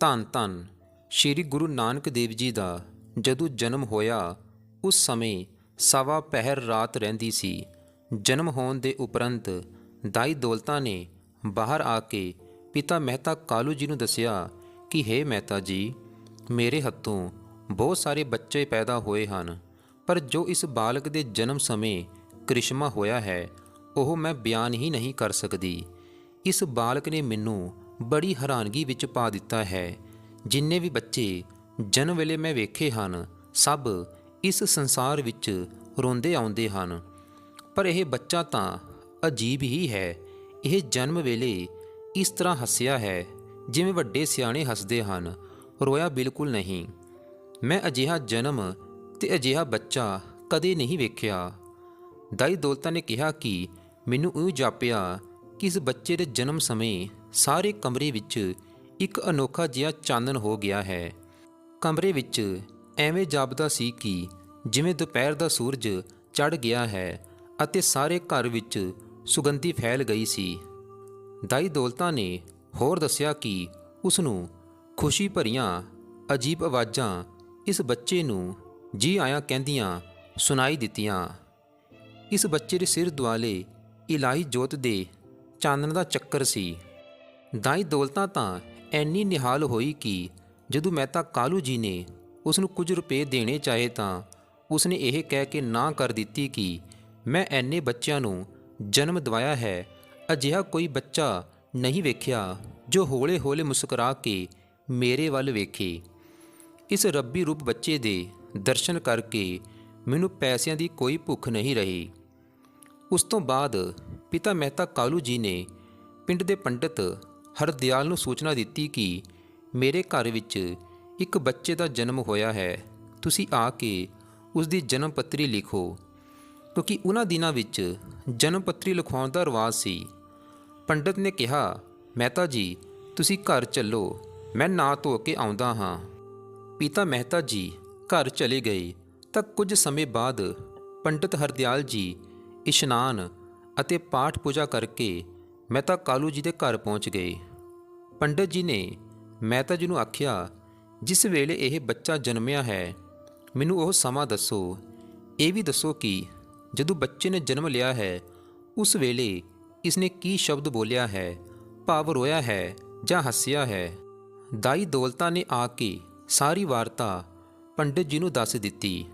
ਧੰਨ ਧੰਨ। ਸ੍ਰੀ ਗੁਰੂ ਨਾਨਕ ਦੇਵ ਜੀ ਦਾ ਜਦੋਂ ਜਨਮ ਹੋਇਆ, ਉਸ ਸਮੇਂ ਸਵਾ ਪਹਿਰ ਰਾਤ ਰਹਿੰਦੀ ਸੀ। ਜਨਮ ਹੋਣ ਦੇ ਉਪਰੰਤ ਦਾਈ ਦੌਲਤਾ ਨੇ ਬਾਹਰ ਆ ਕੇ ਪਿਤਾ ਮਹਿਤਾ ਕਾਲੂ ਜੀ ਨੂੰ ਦੱਸਿਆ ਕਿ, ਹੇ ਮਹਿਤਾ ਜੀ, ਮੇਰੇ ਹੱਥੋਂ ਬਹੁਤ ਸਾਰੇ ਬੱਚੇ ਪੈਦਾ ਹੋਏ ਹਨ, ਪਰ ਜੋ ਇਸ ਬਾਲਕ ਦੇ ਜਨਮ ਸਮੇਂ ਕ੍ਰਿਸ਼ਮਾ ਹੋਇਆ ਹੈ, ਉਹ ਮੈਂ ਬਿਆਨ ਹੀ ਨਹੀਂ ਕਰ ਸਕਦੀ। ਇਸ ਬਾਲਕ ਨੇ ਮੈਨੂੰ ਬੜੀ ਹੈਰਾਨਗੀ ਵਿੱਚ ਪਾ ਦਿੱਤਾ ਹੈ। ਜਿੰਨੇ ਵੀ ਬੱਚੇ ਜਨਮ ਵੇਲੇ ਮੈਂ ਵੇਖੇ ਹਨ, ਸਭ ਇਸ ਸੰਸਾਰ ਵਿੱਚ ਰੋਂਦੇ ਆਉਂਦੇ ਹਨ। ਪਰ ਇਹ ਬੱਚਾ ਤਾਂ ਅਜੀਬ ਹੀ ਹੈ। ਇਹ ਜਨਮ ਵੇਲੇ ਇਸ ਤਰ੍ਹਾਂ ਹੱਸਿਆ ਹੈ, ਜਿਵੇਂ ਵੱਡੇ ਸਿਆਣੇ ਹੱਸਦੇ ਹਨ। ਰੋਇਆ ਬਿਲਕੁਲ ਨਹੀਂ। ਮੈਂ ਅਜਿਹਾ ਜਨਮ ਤੇ ਅਜਿਹਾ ਬੱਚਾ ਕਦੇ ਨਹੀਂ ਵੇਖਿਆ। ਦਾਈ ਦੌਲਤਾ ਨੇ ਕਿਹਾ ਕਿ ਮੈਨੂੰ ਉਹ ਜਾਪਿਆ ਕਿ ਇਸ ਬੱਚੇ ਦੇ ਜਨਮ ਸਮੇਂ ਸਾਰੇ ਕਮਰੇ ਵਿੱਚ ਇੱਕ ਅਨੋਖਾ ਜਿਹਾ ਚਾਨਣ ਹੋ ਗਿਆ ਹੈ। ਕਮਰੇ ਵਿੱਚ ਐਵੇਂ ਜਾਪਦਾ ਸੀ ਕਿ ਜਿਵੇਂ ਦੁਪਹਿਰ ਦਾ ਸੂਰਜ ਚੜ ਗਿਆ ਹੈ ਅਤੇ ਸਾਰੇ ਘਰ ਵਿੱਚ ਸੁਗੰਧੀ ਫੈਲ ਗਈ ਸੀ। ਦਾਈ ਦੌਲਤਾ ਨੇ ਹੋਰ ਦੱਸਿਆ ਕਿ ਉਸ ਨੂੰ ਖੁਸ਼ੀ ਭਰੀਆਂ ਅਜੀਬ ਆਵਾਜ਼ਾਂ ਇਸ ਬੱਚੇ ਨੂੰ ਜੀ ਆਇਆ ਕਹਿੰਦੀਆਂ ਸੁਣਾਈ ਦਿੱਤੀਆਂ। ਇਸ ਬੱਚੇ ਦੇ ਸਿਰ ਦੁਆਲੇ ਇਲਾਹੀ ਜੋਤ ਦੇ ਚਾਨਣ ਦਾ ਚੱਕਰ ਸੀ। ਦਾਈ ਦੌਲਤਾਂ ਤਾਂ ਐਨੀ ਨਿਹਾਲ ਹੋਈ ਕਿ ਜਦੋਂ ਮਹਿਤਾ ਕਾਲੂ ਜੀ ਨੇ ਉਸ ਨੂੰ ਕੁਝ ਰੁਪਏ ਦੇਣੇ ਚਾਹੇ ਤਾਂ ਉਸਨੇ ਇਹ ਕਹਿ ਕੇ ਨਾ ਕਰ ਦਿੱਤੀ ਕਿ ਮੈਂ ਐਨੇ ਬੱਚਿਆਂ ਨੂੰ ਜਨਮ ਦਿਵਾਇਆ ਹੈ, ਅਜਿਹਾ ਕੋਈ ਬੱਚਾ ਨਹੀਂ ਵੇਖਿਆ ਜੋ ਹੌਲੇ-ਹੌਲੇ ਮੁਸਕਰਾ ਕੇ ਮੇਰੇ ਵੱਲ ਵੇਖੇ। ਇਸ ਰੱਬੀ ਰੂਪ ਬੱਚੇ ਦੇ ਦਰਸ਼ਨ ਕਰਕੇ ਮੈਨੂੰ ਪੈਸਿਆਂ ਦੀ ਕੋਈ ਭੁੱਖ ਨਹੀਂ ਰਹੀ। ਉਸ ਤੋਂ ਬਾਅਦ ਪਿਤਾ ਮਹਿਤਾ ਕਾਲੂ ਜੀ ਨੇ ਪਿੰਡ ਦੇ ਪੰਡਿਤ ਹਰਦਿਆਲ ਨੂੰ ਸੂਚਨਾ ਦਿੱਤੀ ਕਿ ਮੇਰੇ ਘਰ ਵਿੱਚ ਇੱਕ ਬੱਚੇ ਦਾ ਜਨਮ ਹੋਇਆ ਹੈ। ਤੁਸੀਂ ਆ ਕੇ ਉਸ ਦੀ ਜਨਮ ਪੱਤਰੀ ਲਿਖੋ। ਕਿਉਂਕਿ ਉਹਨਾਂ ਦਿਨਾਂ ਵਿੱਚ ਜਨਮ ਪੱਤਰੀ ਲਿਖਵਾਉਣ ਦਾ ਰਿਵਾਜ ਸੀ। ਪੰਡਿਤ ਨੇ ਕਿਹਾ, ਮਹਿਤਾ ਜੀ, ਤੁਸੀਂ ਘਰ ਚੱਲੋ। ਮੈਂ ਨਾ ਧੋ ਕੇ ਆਉਂਦਾ ਹਾਂ। ਪਿਤਾ ਮਹਿਤਾ ਜੀ ਘਰ ਚਲੇ ਗਏ। ਤਾਂ ਕੁਝ ਸਮੇਂ ਬਾਅਦ ਪੰਡਿਤ ਹਰਦਿਆਲ ਜੀ ਇਸ਼ਨਾਨ ਅਤੇ ਪਾਠ ਪੂਜਾ ਕਰਕੇ ਮਹਿਤਾ ਕਾਲੂ ਜੀ ਦੇ ਘਰ ਪਹੁੰਚ ਗਏ। ਪੰਡਿਤ ਜੀ ਨੇ ਮਹਿਤਾ ਜੀ ਨੂੰ ਆਖਿਆ, ਜਿਸ ਵੇਲੇ ਇਹ ਬੱਚਾ ਜਨਮਿਆ ਹੈ, ਮੈਨੂੰ ਉਹ ਸਮਾਂ ਦੱਸੋ। ਇਹ ਵੀ ਦੱਸੋ ਕਿ ਜਦੋਂ ਬੱਚੇ ਨੇ ਜਨਮ ਲਿਆ ਹੈ, ਉਸ ਵੇਲੇ ਇਸਨੇ ਕੀ ਸ਼ਬਦ ਬੋਲਿਆ ਹੈ, ਭਾਵ ਰੋਇਆ ਹੈ ਜਾਂ ਹੱਸਿਆ ਹੈ? ਦਾਈ ਦੌਲਤਾ ਨੇ ਆ ਕੇ ਸਾਰੀ ਵਾਰਤਾ ਪੰਡਿਤ ਜੀ ਨੂੰ ਦੱਸ ਦਿੱਤੀ।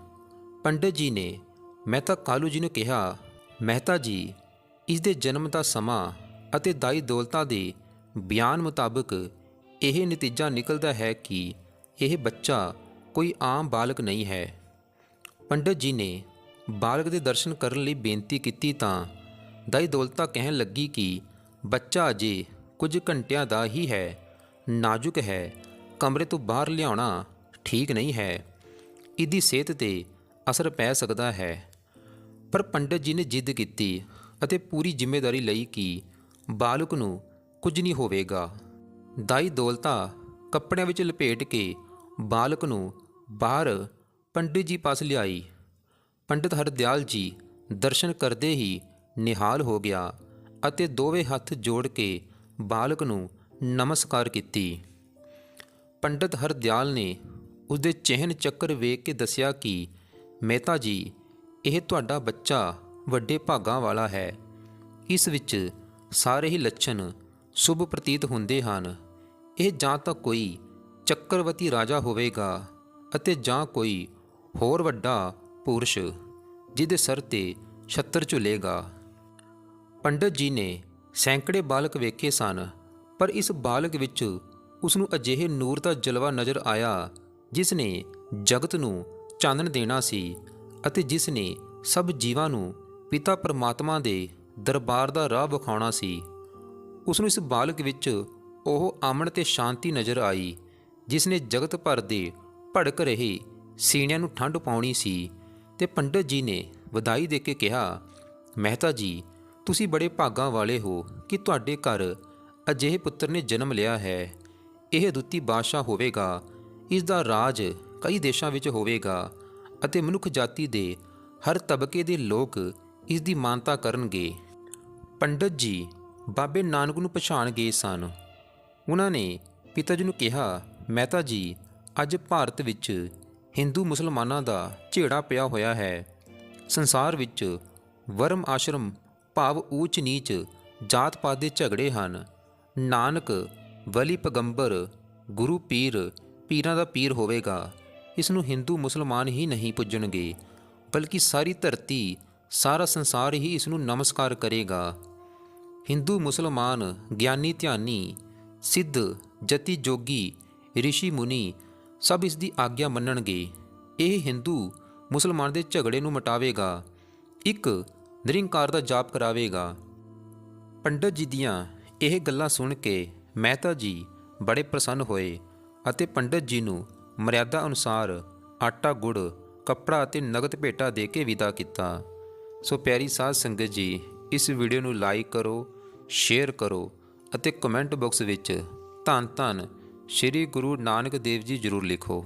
ਪੰਡਿਤ ਜੀ ਨੇ ਮਹਿਤਾ ਕਾਲੂ ਜੀ ਨੂੰ ਕਿਹਾ, ਮਹਿਤਾ ਜੀ, ਇਸ ਦੇ ਜਨਮ ਦਾ ਸਮਾਂ ਅਤੇ ਦਾਈ ਦੌਲਤਾ ਦੇ ਬਿਆਨ ਮੁਤਾਬਕ ਇਹ ਨਤੀਜਾ ਨਿਕਲਦਾ ਹੈ ਕਿ ਇਹ ਬੱਚਾ ਕੋਈ ਆਮ ਬਾਲਕ ਨਹੀਂ ਹੈ। ਪੰਡਿਤ ਜੀ ਨੇ ਬਾਲਕ ਦੇ ਦਰਸ਼ਨ ਕਰਨ ਲਈ ਬੇਨਤੀ ਕੀਤੀ ਤਾਂ ਦਈ ਦੌਲਤਾ ਕਹਿਣ ਲੱਗੀ ਕਿ ਬੱਚਾ ਅਜੇ ਕੁਝ ਘੰਟਿਆਂ ਦਾ ਹੀ ਹੈ, ਨਾਜ਼ੁਕ ਹੈ, ਕਮਰੇ ਤੋਂ ਬਾਹਰ ਲਿਆਉਣਾ ਠੀਕ ਨਹੀਂ ਹੈ। ਇਹਦੀ ਸਿਹਤ ਤੇ ਅਸਰ ਪੈ ਸਕਦਾ ਹੈ। ਪਰ ਪੰਡਿਤ ਜੀ ਨੇ ਜਿੱਦ ਕੀਤੀ ਅਤੇ ਪੂਰੀ ਜ਼ਿੰਮੇਵਾਰੀ ਲਈ ਕਿ ਬਾਲਕ ਨੂੰ ਕੁਝ ਨਹੀਂ ਹੋਵੇਗਾ। ਦਾਈ ਦੌਲਤਾ ਕੱਪੜਿਆਂ ਵਿੱਚ ਲਪੇਟ ਕੇ ਬਾਲਕ ਨੂੰ ਬਾਹਰ ਪੰਡਿਤ ਜੀ ਪਾਸ ਲਿਆਈ। ਪੰਡਿਤ ਹਰਦਿਆਲ ਜੀ ਦਰਸ਼ਨ ਕਰਦੇ ਹੀ ਨਿਹਾਲ ਹੋ ਗਿਆ ਅਤੇ ਦੋਵੇਂ ਹੱਥ ਜੋੜ ਕੇ ਬਾਲਕ ਨੂੰ ਨਮਸਕਾਰ ਕੀਤੀ। ਪੰਡਿਤ ਹਰਦਿਆਲ ਨੇ ਉਸਦੇ ਚਿਹਨ ਚੱਕਰ ਵੇਖ ਕੇ ਦੱਸਿਆ ਕਿ ਮਹਿਤਾ ਜੀ, ਇਹ ਤੁਹਾਡਾ ਬੱਚਾ ਵੱਡੇ ਭਾਗਾਂ ਵਾਲਾ ਹੈ। ਇਸ ਵਿੱਚ ਸਾਰੇ ਹੀ ਲੱਛਣ ਸ਼ੁਭ ਪ੍ਰਤੀਤ ਹੁੰਦੇ ਹਨ। ਇਹ ਜਾਂ ਤਾਂ ਕੋਈ ਚੱਕਰਵਤੀ ਰਾਜਾ ਹੋਵੇਗਾ ਅਤੇ ਜਾਂ ਕੋਈ ਹੋਰ ਵੱਡਾ ਪੁਰਸ਼ ਜਿਹਦੇ ਸਿਰ ਤੇ ਛੱਤਰ ਝੁਲੇਗਾ। ਪੰਡਿਤ ਜੀ ਨੇ ਸੈਂਕੜੇ ਬਾਲਕ ਵੇਖੇ ਸਨ, ਪਰ ਇਸ ਬਾਲਕ ਵਿੱਚ ਉਸ ਨੂੰ ਅਜਿਹੇ ਨੂਰ ਦਾ ਜਲਵਾ ਨਜ਼ਰ ਆਇਆ ਜਿਸ ਨੇ ਜਗਤ ਨੂੰ ਚਾਨਣ ਦੇਣਾ ਸੀ ਅਤੇ ਜਿਸ ਨੇ ਸਭ ਜੀਵਾਂ ਨੂੰ ਪਿਤਾ ਪਰਮਾਤਮਾ ਦੇ ਦਰਬਾਰ ਦਾ ਰਾਹ ਵਿਖਾਉਣਾ ਸੀ। ਉਸ ਨੂੰ ਇਸ ਬਾਲਕ ਵਿੱਚ ਉਹ ਅਮਨ ਤੇ ਸ਼ਾਂਤੀ ਨਜ਼ਰ ਆਈ ਜਿਸ ਨੇ ਜਗਤ ਭਰ ਦੇ ਭੜਕ ਰਹੇ ਸੀਨਿਆਂ ਨੂੰ ਠੰਡ ਪਾਉਣੀ ਸੀ ਤੇ ਪੰਡਿਤ ਜੀ ਨੇ ਵਧਾਈ ਦੇ ਕੇ ਕਿਹਾ, ਮਹਿਤਾ ਜੀ, ਤੁਸੀਂ ਬੜੇ ਭਾਗਾਂ ਵਾਲੇ ਹੋ ਕਿ ਤੁਹਾਡੇ ਘਰ ਅਜਿਹੇ ਪੁੱਤਰ ਨੇ ਜਨਮ ਲਿਆ ਹੈ। ਇਹ ਦੁੱਤੀ ਬਾਦਸ਼ਾਹ ਹੋਵੇਗਾ, ਇਸ ਦਾ ਰਾਜ ਕਈ ਦੇਸ਼ਾਂ ਵਿੱਚ ਹੋਵੇਗਾ ਅਤੇ ਮਨੁੱਖ ਜਾਤੀ ਦੇ ਹਰ ਤਬਕੇ ਦੇ ਲੋਕ ਇਸ ਦੀ ਮਾਨਤਾ ਕਰਨਗੇ। ਪੰਡਤ ਜੀ ਬਾਬੇ ਨਾਨਕ ਨੂੰ ਪਛਾਣ ਗਏ ਸਨ। ਉਹਨਾਂ ਨੇ ਪਿਤਾ ਜੀ ਨੂੰ ਕਿਹਾ, ਮਹਿਤਾ ਜੀ, ਅੱਜ ਭਾਰਤ ਵਿੱਚ ਹਿੰਦੂ ਮੁਸਲਮਾਨਾਂ ਦਾ ਝੇੜਾ ਪਿਆ ਹੋਇਆ ਹੈ। ਸੰਸਾਰ ਵਿੱਚ ਵਰਮ ਆਸ਼ਰਮ ਭਾਵ ਊਚ ਨੀਚ ਜਾਤ ਪਾਤ ਦੇ ਝਗੜੇ ਹਨ। ਨਾਨਕ ਵਲੀ ਪਗੰਬਰ, ਗੁਰੂ ਪੀਰ, ਪੀਰਾਂ ਦਾ ਪੀਰ ਹੋਵੇਗਾ। ਇਸ ਨੂੰ ਹਿੰਦੂ ਮੁਸਲਮਾਨ ਹੀ ਨਹੀਂ ਪੁੱਜਣਗੇ, ਬਲਕਿ ਸਾਰੀ ਧਰਤੀ, ਸਾਰਾ ਸੰਸਾਰ ਹੀ ਇਸ ਨੂੰ ਨਮਸਕਾਰ ਕਰੇਗਾ। ਹਿੰਦੂ ਮੁਸਲਮਾਨ ਗਿਆਨੀ ਧਿਆਨੀ, ਸਿੱਧ, ਜਤੀ ਜੋਗੀ, ਰਿਸ਼ੀ ਮੁਨੀ ਸਭ ਇਸ ਦੀ ਆਗਿਆ ਮੰਨਣਗੇ। ਇਹ ਹਿੰਦੂ ਮੁਸਲਮਾਨ ਦੇ ਝਗੜੇ ਨੂੰ ਮਿਟਾਵੇਗਾ। ਇੱਕ ਨਿਰੰਕਾਰ ਦਾ ਜਾਪ ਕਰਾਵੇਗਾ। ਪੰਡਤ ਜੀ ਦੀਆਂ ਇਹ ਗੱਲਾਂ ਸੁਣ ਕੇ ਮਹਿਤਾ ਜੀ ਬੜੇ ਪ੍ਰਸੰਨ ਹੋਏ ਅਤੇ ਪੰਡਤ ਜੀ ਨੂੰ ਮਰਿਆਦਾ ਅਨੁਸਾਰ ਆਟਾ, ਗੁੜ, ਕੱਪੜਾ ਅਤੇ ਨਗਦ ਭੇਟਾ ਦੇ ਕੇ ਵਿਦਾ ਕੀਤਾ। ਸੋ ਪਿਆਰੀ ਸਾਧ ਸੰਗਤ ਜੀ, ਇਸ ਵੀਡੀਓ ਨੂੰ ਲਾਈਕ ਕਰੋ ਸ਼ੇਅਰ ਕਰੋ ਅਤੇ ਕਮੈਂਟ ਬਾਕਸ ਵਿੱਚ ਧੰਨ ਧੰਨ ਸ੍ਰੀ ਗੁਰੂ ਨਾਨਕ ਦੇਵ ਜੀ ਜ਼ਰੂਰ ਲਿਖੋ।